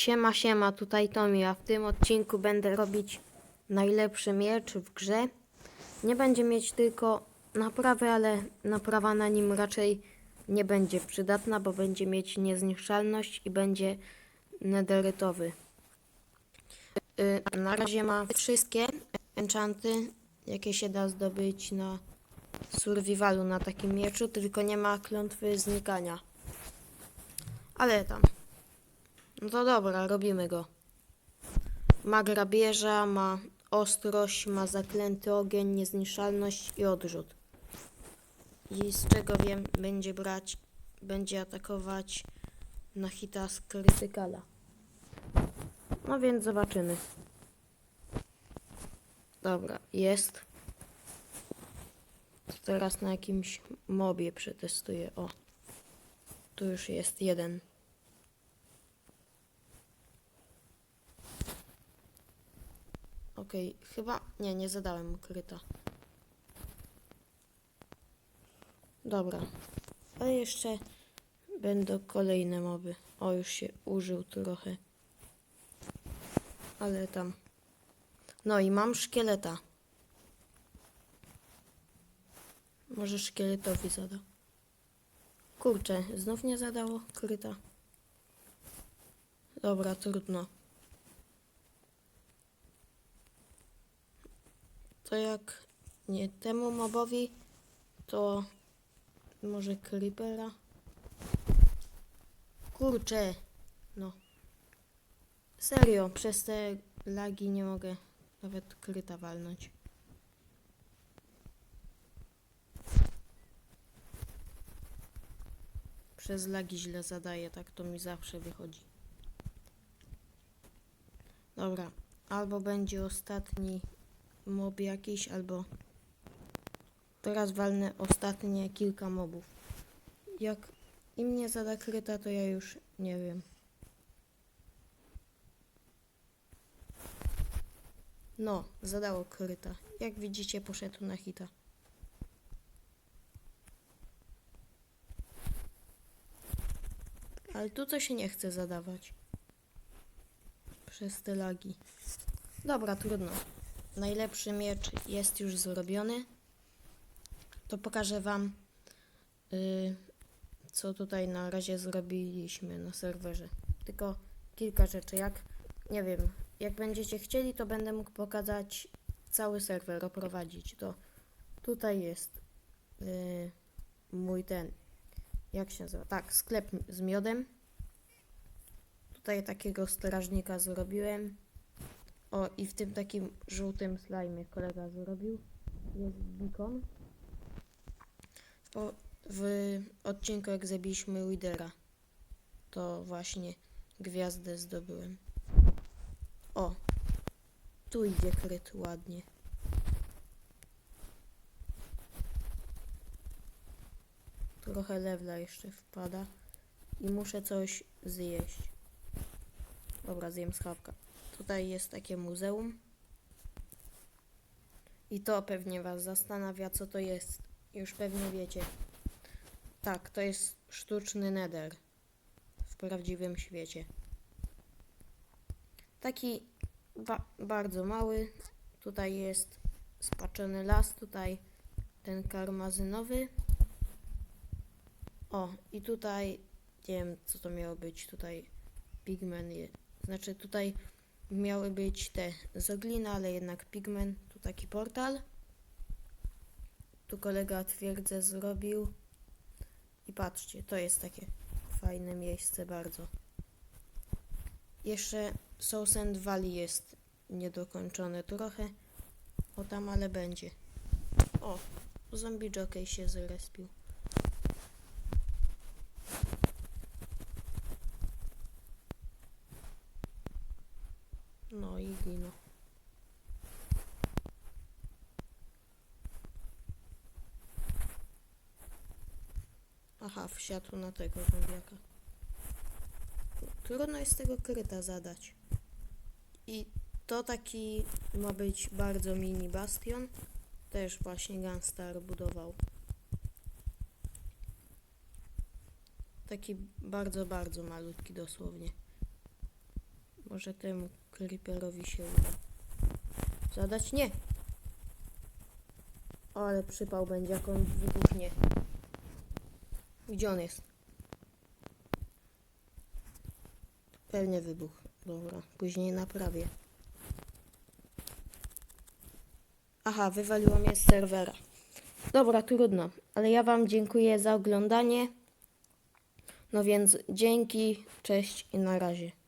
Siema, siema, tutaj Tomi, a w tym odcinku będę robić najlepszy miecz w grze. Nie będzie mieć tylko naprawy, ale naprawa na nim raczej nie będzie przydatna, bo będzie mieć niezniszczalność i będzie nederytowy. Y, na razie ma wszystkie enchanty, jakie się da zdobyć na survivalu na takim mieczu, tylko nie ma klątwy znikania. Ale tam. No to dobra, robimy go. Ma grabieża, ma ostrość, ma zaklęty ogień, niezniszczalność i odrzut. I z czego wiem, będzie brać, będzie atakować na hita z krytykala. No więc zobaczymy. Dobra, jest. Teraz na jakimś mobie przetestuję. O, tu już jest jeden. Okej, chyba. Nie, nie zadałem kryta. Dobra. A jeszcze będą kolejne moby. O, już się użył trochę. Ale tam. No i mam szkieleta. Może szkieletowi zada. Kurczę, znów nie zadało kryta. Dobra, trudno. To jak nie temu mobowi, to może creepera. Kurczę, no. Serio, przez te lagi nie mogę nawet kryta walnąć. Przez lagi źle zadaję, tak to mi zawsze wychodzi. Dobra, albo będzie ostatni mob jakiś, albo teraz walnę ostatnie kilka mobów. Jak im nie zada kryta, to ja już nie wiem. No, zadało kryta. Jak widzicie, poszedł na hita. Ale tu to się nie chce zadawać. Przez te lagi. Dobra, trudno. Najlepszy miecz jest już zrobiony. To pokażę Wam, y, co tutaj na razie zrobiliśmy na serwerze. Tylko kilka rzeczy. Jak, nie wiem, jak będziecie chcieli, to będę mógł pokazać cały serwer, oprowadzić. To tutaj jest y, mój ten, jak się nazywa? Tak, sklep z miodem. Tutaj takiego strażnika zrobiłem. O, i w tym takim żółtym slajmie kolega zrobił. Jest beacon. O, w odcinku jak zabiliśmy Widera, to właśnie gwiazdę zdobyłem. O, tu idzie kryt ładnie. Trochę lewla jeszcze wpada i muszę coś zjeść. Dobra, zjem schawka. Tutaj jest takie muzeum. I to pewnie Was zastanawia, co to jest. Już pewnie wiecie. Tak, to jest sztuczny nether w prawdziwym świecie. Taki ba bardzo mały. Tutaj jest spaczony las, tutaj ten karmazynowy. O, i tutaj nie wiem, co to miało być. Tutaj pigmen je. Znaczy tutaj miały być te z oglina, ale jednak pigment. Tu taki portal. Tu kolega twierdzę zrobił. I patrzcie, to jest takie fajne miejsce bardzo. Jeszcze South and Valley jest niedokończone trochę. O tam, ale będzie. O, zombie jockey się zrespił. No i gino. Aha, wsiadł na tego zombiaka. Trudno jest tego kryta zadać. I to taki ma być bardzo mini bastion. Też właśnie Gunstar budował. Taki bardzo, bardzo malutki dosłownie. Może temu creeperowi się uda. Zadać? Nie. Ale przypał będzie, jak on wybuchnie. Gdzie on jest? Pewnie wybuch. Dobra, później naprawię. Aha, wywaliło mnie z serwera. Dobra, trudno, ale ja Wam dziękuję za oglądanie. No więc dzięki, cześć i na razie.